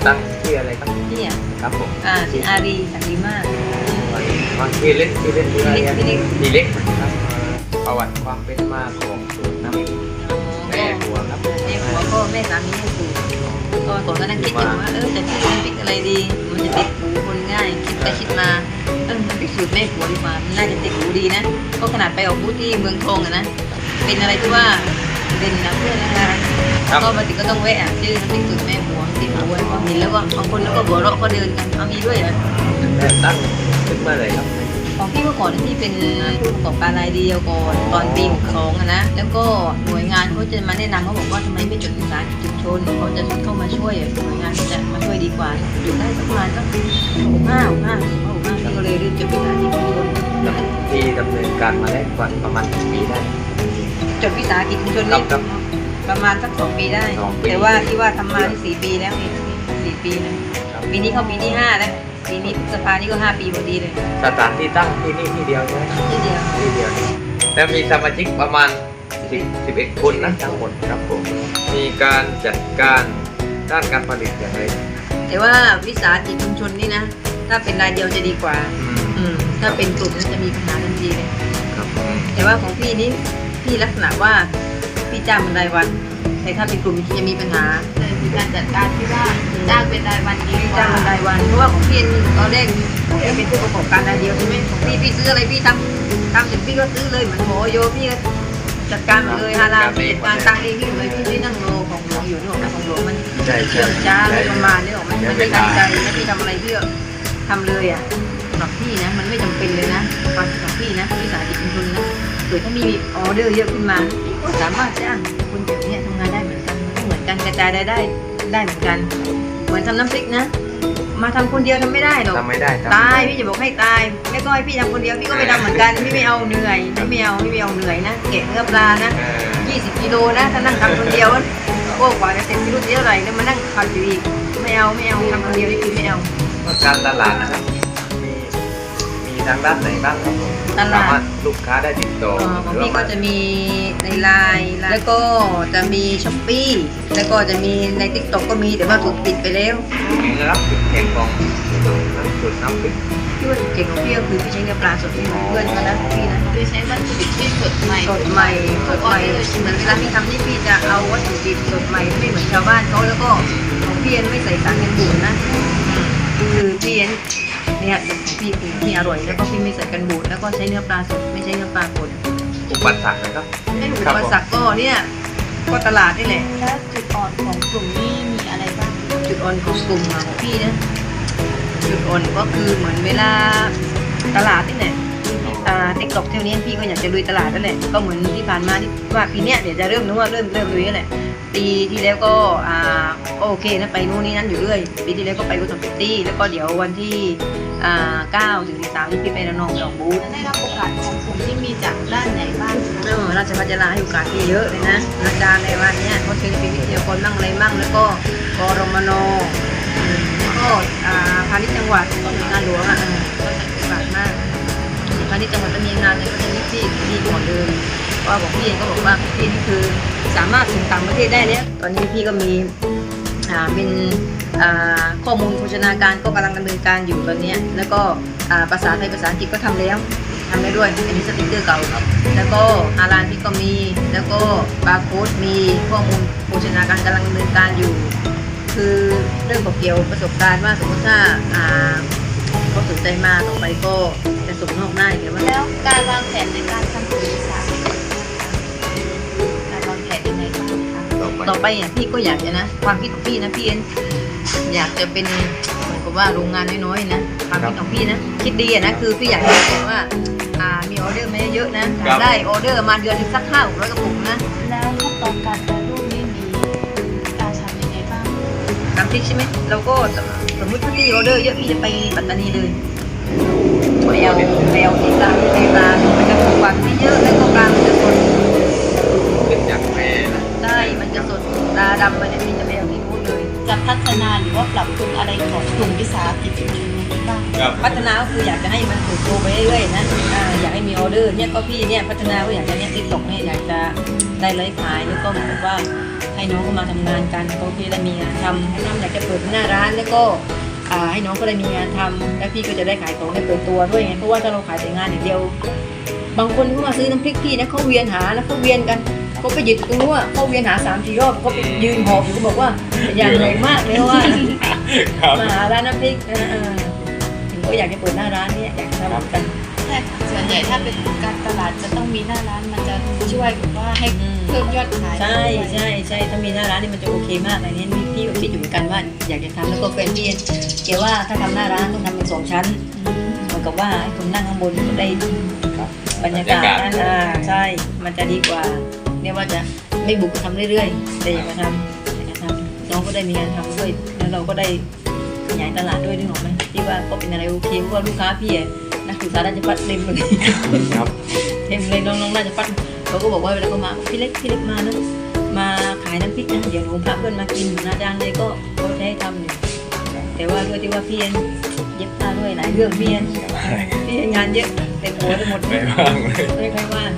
ผู้ก่อตั้งที่ออะไรครับพี่อะครับผมอ่าชื่ออารีสักดีมากวันที่เล็กที่เล็กที่อะไรที่เล็กที่เล็กครับประวัติความเป็นมาของสูตรน้ำพริกแม่หัวครับแม่หัวก็แม่สามีให้สูตรก็ก่อนก็นั่งคิดอยู่ว่าเออจะชื่อน้ำพริกอะไรดี มันจะติดหูคนง่ายคิดไปคิดมาเออน้ำพริกสูตรแม่หัวดีกว่ามันน่าจะติดหูดีนะก็ขนาดไปออกบูธที่เมืองทองอะนะเป็นอะไรที่ว่าเด่นนะเพื่อนนะคะ ครับก็มาถึงก็ต้องแวะอะชื่อน้ำพริกสูตรแม่หัวติดหูไว้พอเห็นแล้วก็บางคนแล้วก็หัวเราะก็เดินกันเอามีด้วยเหรอแต่ตั้งขึ้นเมื่อไหร่ครับของพี่เมื่อก่อนที่เป็นผู้ประกอบการรายเดียวก่อนตอนปี62อะนะแล้วก็หน่วยงานเขาจะมาแนะนำเขาบอกว่าทำไมไม่จดวิสาหกิจชุมชนเขาจะเข้ามาช่วยหน่วยงานเขาจะมาช่วยดีกว่าอยู่ได้สักประมาณสักหกห้าหกห้าหกห้าพี่ก็เลยเริ่มจดวิสาหกิจชุมชนที่ดำเนินการมาได้ก่อนประมาณกี่ปีได้จดวิสาหกิจชุมชนครันี่บครับ ประมาณสักสองปีได้ สองปีแต่ว่าที่ว่าทำมาที่สี่ปีแล้วนี่สี่ปีนะ ครับ ปีนี้เข้าปีที่ห้าแล้ว ปีนี้พฤษภานี่ก็ห้าปีพอดีเลยสถานที่ตั้งที่นี่ที่เดียวใช่ไหมที่เดียว ที่เดียวแล้วมีสมาชิกประมาณ10 11 คนนะทั้งหมดครับผม มีการจัดการด้านการผลิตอย่างไรแต่ว่าวิสาหกิจชุมชนนี่นะ ถ้าเป็นรายเดียวจะดีกว่า อืมถ้าเป็นกลุ่มนั้นจะมีปัญหาทันทีเลย ครับผมแต่ว่าของพี่นี่พี่ลักษณะว่า พี่จ้างเป็นรายวัน แต่ถ้าเป็นกลุ่มจะมีปัญหาเลยมีการจัดการที่ว่าจ้างเป็นรายวันดีพี่กจ้าว่างเป็นรายวันเพราะว่าของพี่ตอนแรกเอ๊ะเป็นผู้ประกอบการรายเดียวใช่ไหมของพี่พี่ซื้ออะไรพี่ทำทำเสร็จพี่ก็ซื้อเลยเหมือนหมอโยพี่ก็จัดการหมดเลยฮาลาลจัดการตังเองพี่เลยพี่ไม่นั่งรอของหลวงอยู่นี่หรอกนะของหลวงมันใช่เชื่ใช่องช้าอะไรประมาณนี้หรอกมันมันไม่ตั้งใจนะพี่ทำอะไรพี่ก็ทำเลยอะสำหรับพี่นะมันไม่จำเป็นเลยนะความคิดของพี่นะวิสาหกิจชุมชนนะ เกิดถ้ามีออเดอร์เยอะขึ้นมาพี่ก็สามารถจ้างคนแบบเนี้ยทำงานได้เหมือนกันมันก็เหมือนกันกระจายรายได้ได้เหมือนกัน เหมือนทำน้ำพริกนะมาทำคนเดียวทำไม่ได้หรอกทำไม่ได้ทำตายพี่จะบอกให้ตายแล้วก็ให้พี่ทำคนเดียวพี่ก็ไม่ทำเหมือนกันพี่ไม่เอาเหนื่อยพี่ไม่เอาพี่ไม่เอาเหนื่อยนะเกะเนื้อปลานะเออ20กิโลนะถ้านั่งทำคนเดียวอะโอ้กว่าจะเสร็จไม่รู้จะเท่าไหร่แล้วมานั่งทำอยู่อีกไม่เอาไม่เอาทำคนเดียวนี่คือไม่เอาการตลาดนะครับมีมี ทางด้านไหนบ้างครับผมตลาด สามารถลูกค้าได้ติดต่อเอ่อของหรือพี่ก็ว่าจะมีในไลน์แล้วก็จะมีช้อปปี้แล้วก็จะมีในทิกตอกก็มีแต่ว่าถูกปิดไปแล้วถึงรับจุดแข็งของสูตรน้ำพริกที่ว่าเก่งของพี่ก็คือพี่ใช้เนื้อปลาสดที่เหมือนเพื่อนกันนะพี่นะคือใช้วัตถุดิบที่สดใหม่สดใหม่สดใหม่เหมือนเวลาพี่ทำนี่พี่จะเอาวัตถุดิบสดใหม่ไม่เหมือนชาวบ้านเขาแล้วก็ของพี่ไม่ใส่สารกันบูดนะ คือพี่เนี่ ยของพี่คือพี่อร่อยแล้วก็พี่ไม่ใส่กันบูดแล้วก็ใช้เนื้อปลาสดไม่ใช้เนื้อปลาป่นอุปสรรคนะครับไม่อุครับปผมสรรคก็เนี่ยก็ตลาดนี่แหละแล้วจุดอ่อนของกลุ่มนี้มีอะไรบ้างจุดอ่อนของกลุ่มของพี่นะจุดอ่อนก็คือเหมือนเวลาตลาดนี่แหละอ่า ติ๊กต็อกเที่ยวนี้พี่ก็อยากจะลุยตลาดนั่นแหละก็เหมือนที่ผ่านมาที่ว่าปีเนี้ยเดี๋ยวจะเริ่มนึกว่าเริ่มเริ่มลุยนั่นแหละปีที่แล้วก็อ่าก็โอเคนะไปนู่นนี่นั่นอยู่เรื่อยปีที่แล้วก็ไปรูทอมพิตตี้แล้วก็เดี๋ยววันที่อ่าเก้าถึงสิบสามที่พี่ไประนองไปอกบูธได้รับโอกาสของกลุ่มที่มีจากด้านไหนบ้างเออราชพัฒจะลาให้โอกาสที่เยอะเลยนะอาจารย์ในวันเนี้ยเขาเชิญเป็นวิทยากรมั่งอะไรมั่งแล้วก็กรมนอืมแล้วก็อ่าพาณิชย์จังหวัดก็หน่วยงานหลวงอะ พาณิชย์จังหวัดจะมีงานอะไรก็จะมีที่ที่ก่อนเลยเพราะว่าบอกพี่เองก็บอกว่าพี่นี่คือสามารถส่งต่างประเทศได้แล้วตอนนี้พี่ก็มีอ่าเป็นอ่าข้อมูลโภชนาการก็กำลังดำเนินการอยู่ตอนนี้แล้วก็อ่าภาษาไทยภาษาอังกฤษก็ทำแล้วทำได้ด้วยอันนี้สติ๊กเกอร์เก่าครับ แล้วก็ฮาลานพี่ก็มี แล้วก็บาร์โค้ดมีข้อมูลโภชนาการกำลังดำเนินการอยู่ คือเรื่องของเกี่ยวประสบการณ์ว่าสมมติถ้า อ่าเขาสนใจมาต่อไปก็จะส่งนอกได้หรือว่าแล้วการวางแผนในการทำกลุ่มวิสาหกิจการวางแผนยังไงบ้างคะต่อไปต่อไปอะพี่ก็อยากจะนะ ความคิดของพี่นะพี่เอ็นอยากจะเป็นเหมือนกับว่าโรงงานน้อยๆนะความคิดของพี่นะคิดดีอะนะคือพี่อยากจะเป็นว่าอ่ามีออเดอร์ไม่เยอะๆนะได้ออเดอร์มาเดือนหนึงสักห้าหกร้อยกระปุกนะแล้วขั้นตอนการ น้ำพริกใช่ไหมเราก็สมมติถ้าพี่ออเดอร์เยอะพี่จะไปปัตตานีเลยไปเอาไปเอาที่ปลาที่ปลามันจะถูกกว่าที่เยอะแล้วก็ปลามันจะสดเป็นจากแม่นะได้มันจะสดตาดำไปเนี่ยพี่จะไปเอาที่นู้นเลยจะพัฒนาหรือว่าปรับปรุงอะไรของกลุ่มวิสาหกิจชุมชนนี้บ้างครับพัฒนาก็คืออยากจะให้มันเติบโตไปเรื่อยๆนะอ่าอยากให้มีออเดอร์เนี่ยก็พี่เนี่ยพัฒนาก็อยากจะเนี่ยติ๊กตอกเนี่ยอยากจะได้ไลฟ์ขายแล้วก็เหมือนกับว่าข ให้น้องเขามาทำงานกันเขาก็จะได้มีงานทำให้น้องอยากจะเปิดหน้าร้านแล้วก็อ่าให้น้องก็ได้มีงานทำแล้วพี่ก็จะได้ขายของได้เปิดตัวด้วยไงเพราะว่าถ้าเราขายแต่งานอย่างเดียว บางคนเขามาซื้อน้ำพริกพี่นะเขาเวียนหาแล้วเขาเวียนกันเขาไปหยุดตรงนู้นอะเขาเวียนหาสามสี่รอบเขาไปยืนหอบอยู่เขาบอกว่าอยากเหนื่อยมากเลยว่าครับมาหาร้านน้ำพริกเออเออถึงก็อยากจะเปิดหน้าร้านเนี่ยอยากจะทำกันใช่ส่วนใหญ่ถ้าเป็นการตลาดจะต้องมีหน้าร้านมันจะช่วยแบบว่าให้เพิ่มยอดขายใช่ใช่ใช่ถ้ามีหน้าร้านนี่มันจะโอเคมากเลยเนี่พี่ก็คิดอยู่เหมือนกันว่าอยากจะทำแล้วก็แฟนพี่แกว่าถ้าทำหน้าร้านต้องทำเป็นสองชั้นเหมือนกับว่าคนนั่งข้างบนก็ได้บรรยากาศนั่นอ่าใช่มันจะดีกว่าเนี่ยว่าจะไม่บุกทำเรื่อยๆแต่อยากจะทำอยากจะทำน้องก็ได้มีงานทำด้วยแล้วเราก็ได้ขยายตลาดด้วยนึกออกไหมที่ว่าก็เป็นอะไรโอเคเพราะว่าลูกค้าพี่อะ นักศึกษาราชพัฒเต็มเลยครับเต็มเลยน้องๆราชพัฒเขาก็บอกว่าเวลาเขามาพี่เล็กพี่เล็กมานะมาขายน้ำพริกนะเดี๋ยวหนูพาเพื่อนมากินนะอาจารย์เลยก็เขาจะให้ทำอยู่แต่ว่าด้วยที่ว่าพี่เอ็นเย็บผ้าด้วยหลายเรื่องพี่เอ็นพี่เอ็นงานเยอะเต็มหัวไปหมดไม่ว่างเลยไม่ค่อยว่าง